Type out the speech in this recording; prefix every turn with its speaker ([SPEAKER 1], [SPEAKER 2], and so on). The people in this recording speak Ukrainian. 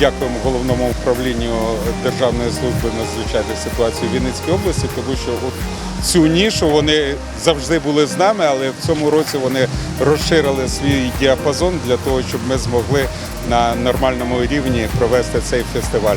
[SPEAKER 1] дякуємо головному управлінню Державної служби надзвичайних ситуацій в Вінницькій області, тому що от цю нішу вони завжди були з нами, але в цьому році вони розширили свій діапазон для того, щоб ми змогли на нормальному рівні провести цей фестиваль.